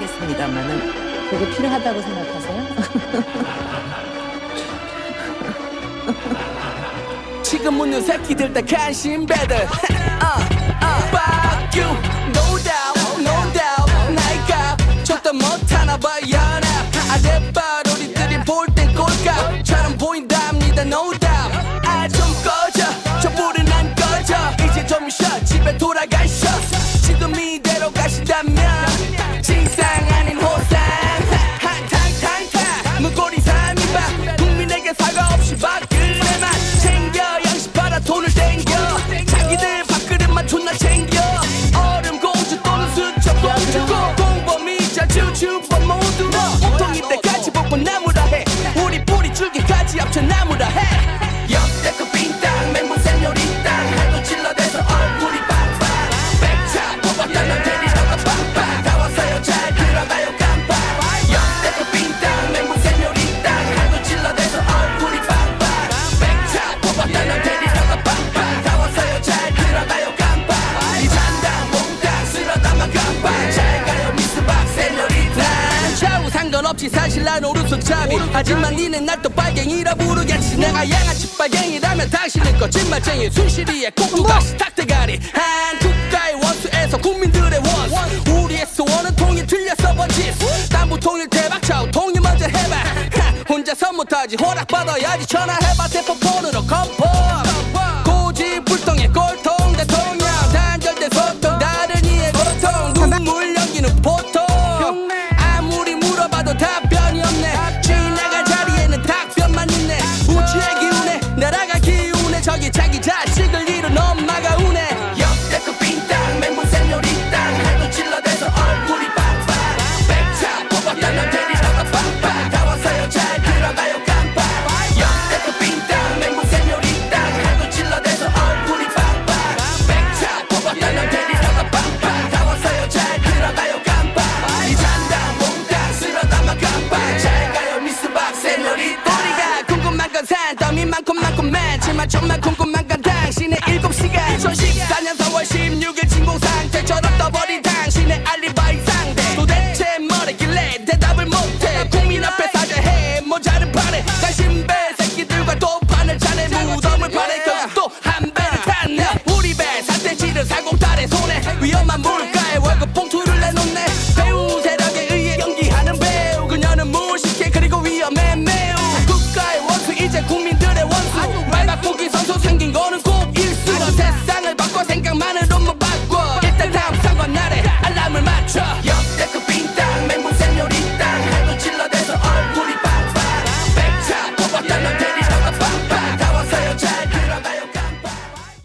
모르겠습니다만은 그게 필요하다고 생각하세요? 지금 묻는 새끼들 다 관심 배들. uh, No doubt No doubt. 나이가 저도 못하나 봐 연합 아랫발 우리들이 볼 땐 꼴값처럼 보인답니다 No doubt. 아좀 꺼져. 저 불은 안 꺼져. 이제 좀 쉬어 집에 돌아가셔 지금 이대로 가신다면 모두 보통일 때까지 보고 나무라 해. 우리 뿌리 줄기까지 합쳐 나무 상관없이 사실 난 오른손잡이. 하지만 니는 날 또 빨갱이라 부르겠지. 내가 양아치 빨갱이라면 당신은 거짓말쟁이. 순실이의 꼭두가 시탁대가리. 한 국가의 원수에서 국민들의 원수. 우리의 소원은 통일 틀려서 번짓 남부 통일 대박 차우 통일 먼저 해봐. 하, 혼자서 못하지. 허락받아야지. 전화해봐. 대포폰으로. 컴포 고집 불통의 꼴통 그치만 정말 궁금한 건 당신의